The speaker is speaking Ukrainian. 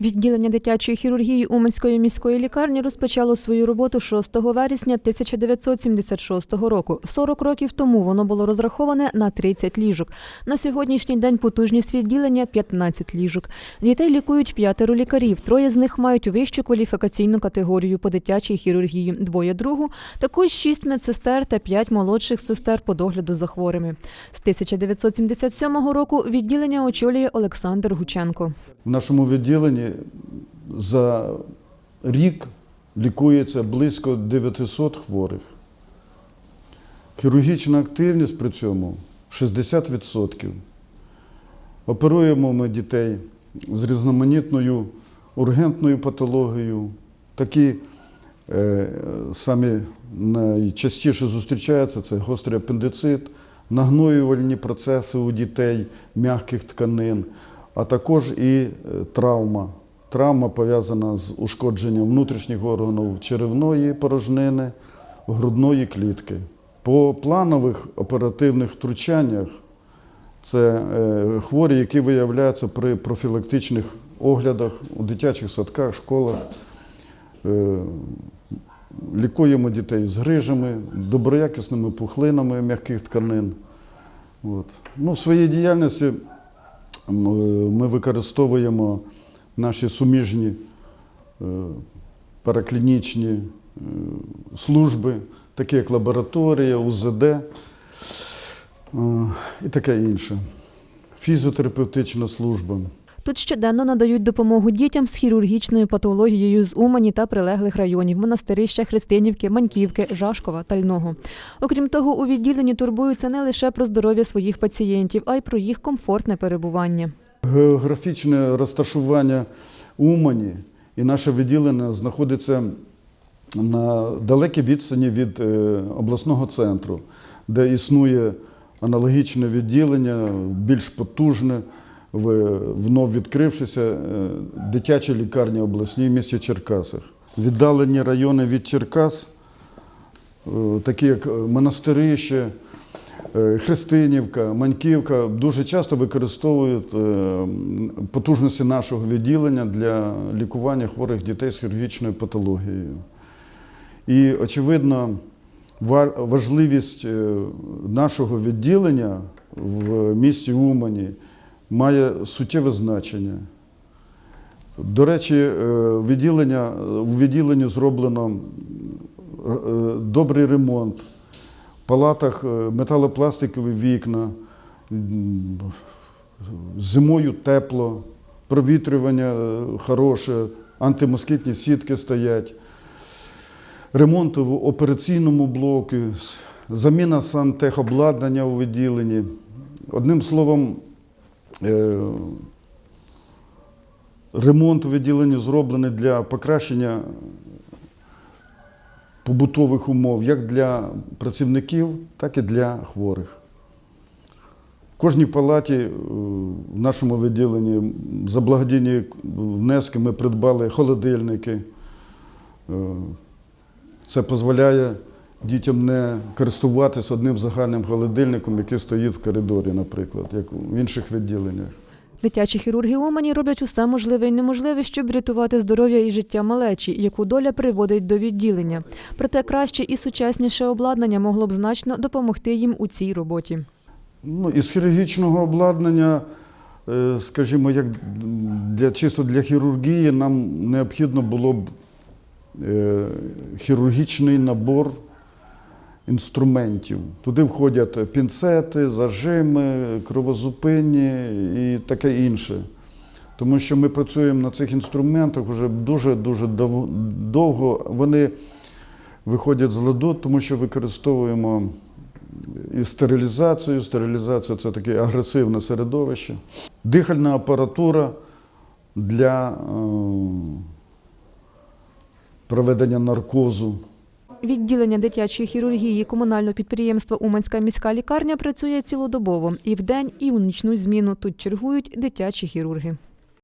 Відділення дитячої хірургії Уманської міської лікарні розпочало свою роботу 6 вересня 1976 року. 40 років тому воно було розраховане на 30 ліжок. На сьогоднішній день потужність відділення 15 ліжок. Дітей лікують п'ятеро лікарів. Троє з них мають вищу кваліфікаційну категорію по дитячій хірургії, двоє другу, також шість медсестер та п'ять молодших сестер по догляду за хворими. З 1977 року відділення очолює Олександр Гученко. В нашому відділенні за рік лікується близько 900 хворих. Хірургічна активність при цьому 60%. Оперуємо ми дітей з різноманітною ургентною патологією. Такі е, самі найчастіше зустрічаються це гострий апендицит, нагноювальні процеси у дітей м'яких тканин, а також і е, травма. Травма пов'язана з ушкодженням внутрішніх органів черевної порожнини, грудної клітки. По планових оперативних втручаннях це е, хворі, які виявляються при профілактичних оглядах у дитячих садках, школах. Е, Лікуємо дітей з грижами, доброякісними пухлинами м'яких тканин. От. Ну, в своїй діяльності ми використовуємо наші суміжні е, параклінічні е, служби, такі як лабораторія, УЗД е, і таке інше. Фізіотерапевтична служба. Тут щоденно надають допомогу дітям з хірургічною патологією з Умані та прилеглих районів Монастирища, Христинівки, Маньківки, Жашкова, Тального. Окрім того, у відділенні турбуються не лише про здоров'я своїх пацієнтів, а й про їх комфортне перебування. Географічне розташування Умані і наше відділення знаходиться на далекій відстані від е, обласного центру, де існує аналогічне відділення, більш потужне, вновь відкрившися е, дитячі лікарні обласні в місті Черкасах. Віддалені райони від Черкас, е, такі як Монастирище, Е, Христинівка, Маньківка дуже часто використовують потужності нашого відділення для лікування хворих дітей з хірургічною патологією. І, очевидно, важливість нашого відділення в місті Умані має суттєве значення. До речі, е, відділення, у відділенні зроблено е, добрий ремонт. В палатах е, металопластикові вікна, зимою тепло, провітрювання хороше, антимоскітні сітки стоять, ремонт в операційному блоку, заміна сантехобладнання у відділенні. Одним словом, ремонт у відділенні зроблений для покращення побутових умов як для працівників, так і для хворих. В кожній палаті е, в нашому відділенні за благодійні внески ми придбали холодильники. Е, Це дозволяє дітям не користуватися одним загальним холодильником, який стоїть в коридорі, наприклад, як в інших відділеннях. Дитячі хірурги Умані роблять усе можливе і неможливе, щоб врятувати здоров'я і життя малечі, яку доля приводить до відділення. Проте краще і сучасніше обладнання могло б значно допомогти їм у цій роботі. Ну, із хірургічного обладнання, е, скажімо, як для, чисто для хірургії, нам необхідно було б е, хірургічний набор інструментів. Туди входять пінцети, зажими, кровозупинні і таке інше. Тому що ми працюємо на цих інструментах вже дуже-дуже довго. Вони виходять з ладу, тому що використовуємо і стерилізацію. Стерилізація це таке агресивне середовище. Дихальна апаратура для е, проведення наркозу. Відділення дитячої хірургії комунального підприємства Уманська міська лікарня працює цілодобово і вдень, і у нічну зміну. Тут чергують дитячі хірурги.